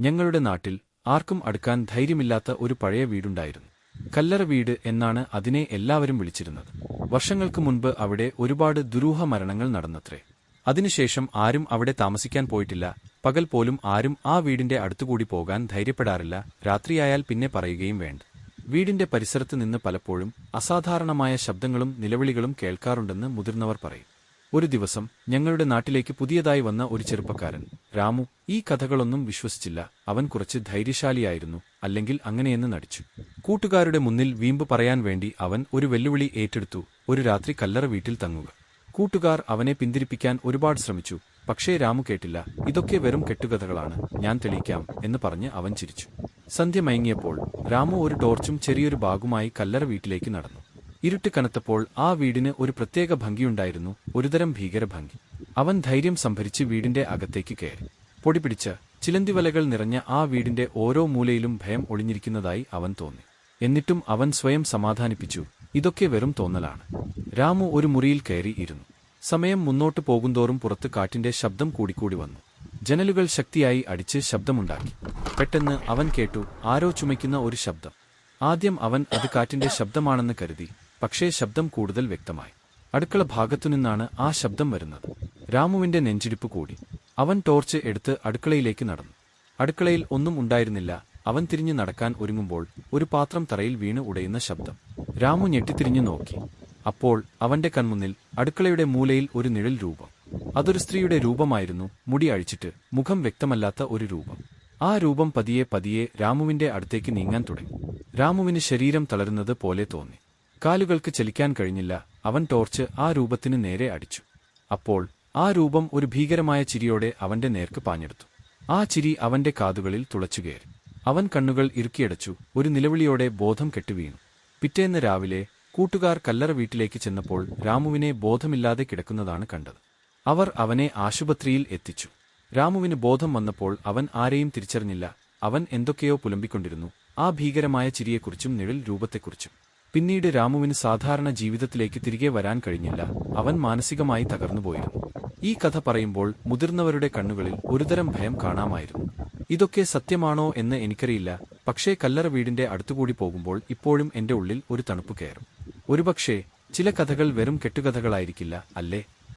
ഞങ്ങളുടെ നാട്ടിൽ ആർക്കും അടുക്കാൻ ധൈര്യമില്ലാത്ത ഒരു പഴയ വീടുണ്ടായിരുന്നു. കല്ലറ വീട് എന്നാണ് അതിനെ എല്ലാവരും വിളിച്ചിരുന്നത്. വർഷങ്ങൾക്ക് മുൻപ് അവിടെ ഒരുപാട് ദുരൂഹ മരണങ്ങൾ നടന്നത്രേ. അതിനുശേഷം ആരും അവിടെ താമസിക്കാൻ പോയിട്ടില്ല. പകൽ പോലും ആരും ആ വീടിന്റെ അടുത്തുകൂടി പോകാൻ ധൈര്യപ്പെടാറില്ല. രാത്രിയായാൽ പിന്നെ പറയുകയും വേണ്ട. വീടിന്റെ പരിസരത്ത് നിന്ന് പലപ്പോഴും അസാധാരണമായ ശബ്ദങ്ങളും നിലവിളികളും കേൾക്കാറുണ്ടെന്ന് മുതിർന്നവർ പറയും. ഒരു ദിവസം ഞങ്ങളുടെ നാട്ടിലേക്ക് പുതിയതായി വന്ന ഒരു ചെറുപ്പക്കാരൻ. രാമു ഈ കഥകളൊന്നും വിശ്വസിച്ചില്ല. അവൻ കുറച്ച് ധൈര്യശാലിയായിരുന്നു. അല്ലെങ്കിൽ അങ്ങനെയെന്ന് നടിച്ചു. കൂട്ടുകാരുടെ മുന്നിൽ വീമ്പ് പറയാൻ വേണ്ടി അവൻ ഒരു വെല്ലുവിളി ഏറ്റെടുത്തു. ഒരു രാത്രി കല്ലറ വീട്ടിൽ തങ്ങുക. കൂട്ടുകാർ അവനെ പിന്തിരിപ്പിക്കാൻ ഒരുപാട് ശ്രമിച്ചു. പക്ഷേ രാമു കേട്ടില്ല. ഇതൊക്കെ വെറും കെട്ടുകഥകളാണ്. ഞാൻ തെളിയിക്കാം എന്ന് പറഞ്ഞ് അവൻ ചിരിച്ചു. സന്ധ്യ മയങ്ങിയപ്പോൾ രാമു ഒരു ടോർച്ചും ചെറിയൊരു ബാഗുമായി കല്ലറ വീട്ടിലേക്ക് നടന്നു. ഇരുട്ട് കനത്തപ്പോൾ ആ വീടിന് ഒരു പ്രത്യേക ഭംഗിയുണ്ടായിരുന്നു ഒരുതരം ഭീകരഭംഗി. അവൻ ധൈര്യം സംഭരിച്ച് വീടിന്റെ അകത്തേക്ക് കയറി. പൊടിപിടിച്ച് ചിലന്തിവലകൾ നിറഞ്ഞ ആ വീടിന്റെ ഓരോ മൂലയിലും ഭയം ഒളിഞ്ഞിരിക്കുന്നതായി അവൻ തോന്നി. എന്നിട്ടും അവൻ സ്വയം സമാധാനിപ്പിച്ചു ഇതൊക്കെ വെറും തോന്നലാണ്. രാമു ഒരു മുറിയിൽ കയറി ഇരുന്നു. സമയം മുന്നോട്ടു പോകുന്തോറും പുറത്ത് കാറ്റിന്റെ ശബ്ദം കൂടിക്കൂടി വന്നു. ജനലുകൾ ശക്തിയായി അടിച്ച് ശബ്ദമുണ്ടാക്കി. പെട്ടെന്ന് അവൻ കേട്ടു ആരോ ചുമയ്ക്കുന്ന ഒരു ശബ്ദം. ആദ്യം അവൻ അത് കാറ്റിന്റെ ശബ്ദമാണെന്ന് കരുതി പക്ഷേ ശബ്ദം കൂടുതൽ വ്യക്തമായി. അടുക്കള ഭാഗത്തുനിന്നാണ് ആ ശബ്ദം വരുന്നത്. രാമുവിന്റെ നെഞ്ചിടിപ്പ് കൂടി. അവൻ ടോർച്ച് എടുത്ത് അടുക്കളയിലേക്ക് നടന്നു. അടുക്കളയിൽ ഒന്നും ഉണ്ടായിരുന്നില്ല. അവൻ തിരിഞ്ഞു നടക്കാൻ ഒരുങ്ങുമ്പോൾ ഒരു പാത്രം തറയിൽ വീണ് ഉടയുന്ന ശബ്ദം. രാമു ഞെട്ടിത്തിരിഞ്ഞു നോക്കി. അപ്പോൾ അവന്റെ കൺമുന്നിൽ അടുക്കളയുടെ മൂലയിൽ ഒരു നിഴൽ രൂപം. അതൊരു സ്ത്രീയുടെ രൂപമായിരുന്നു. മുടി അഴിച്ചിട്ട് മുഖം വ്യക്തമല്ലാത്ത ഒരു രൂപം. ആ രൂപം പതിയെ പതിയെ രാമുവിന്റെ അടുത്തേക്ക് നീങ്ങാൻ തുടങ്ങി. രാമുവിന് ശരീരം തളരുന്നത് പോലെ തോന്നി. കാലുകൾക്ക് ചലിക്കാൻ കഴിഞ്ഞില്ല അവൻ ടോർച്ച് ആ രൂപത്തിന് നേരെ അടിച്ചു. അപ്പോൾ ആ രൂപം ഒരു ഭീകരമായ ചിരിയോടെ അവന്റെ നേർക്ക് പാഞ്ഞെടുത്തു. ആ ചിരി അവന്റെ കാതുകളിൽ തുളച്ചുകയറി അവൻ കണ്ണുകൾ ഇറുക്കിയടച്ചു ഒരു നിലവിളിയോടെ ബോധം കെട്ടുവീണു. പിറ്റേന്ന് രാവിലെ കൂട്ടുകാർ കല്ലറ വീട്ടിലേക്ക് ചെന്നപ്പോൾ രാമുവിനെ ബോധമില്ലാതെ കിടക്കുന്നതാണ് കണ്ടത്. അവർ അവനെ ആശുപത്രിയിൽ എത്തിച്ചു. രാമുവിന് ബോധം വന്നപ്പോൾ അവൻ ആരെയും തിരിച്ചറിഞ്ഞില്ല. അവൻ എന്തൊക്കെയോ പുലമ്പിക്കൊണ്ടിരുന്നു. ആ ഭീകരമായ ചിരിയെക്കുറിച്ചും നിഴൽ രൂപത്തെക്കുറിച്ചും. പിന്നീട് രാമുവിന് സാധാരണ ജീവിതത്തിലേക്ക് തിരികെ വരാൻ കഴിഞ്ഞില്ല. അവൻ മാനസികമായി തകർന്നുപോയിരുന്നു ഈ കഥ പറയുമ്പോൾ മുതിർന്നവരുടെ കണ്ണുകളിൽ ഒരുതരം ഭയം കാണാമായിരുന്നു. ഇതൊക്കെ സത്യമാണോ എന്ന് എനിക്കറിയില്ല. പക്ഷേ കല്ലറ വീടിന്റെ അടുത്തുകൂടി പോകുമ്പോൾ ഇപ്പോഴും എന്റെ ഉള്ളിൽ ഒരു തണുപ്പ് കയറും. ഒരുപക്ഷേ ചില കഥകൾ വെറും കെട്ടുകഥകളായിരിക്കില്ല അല്ലേ?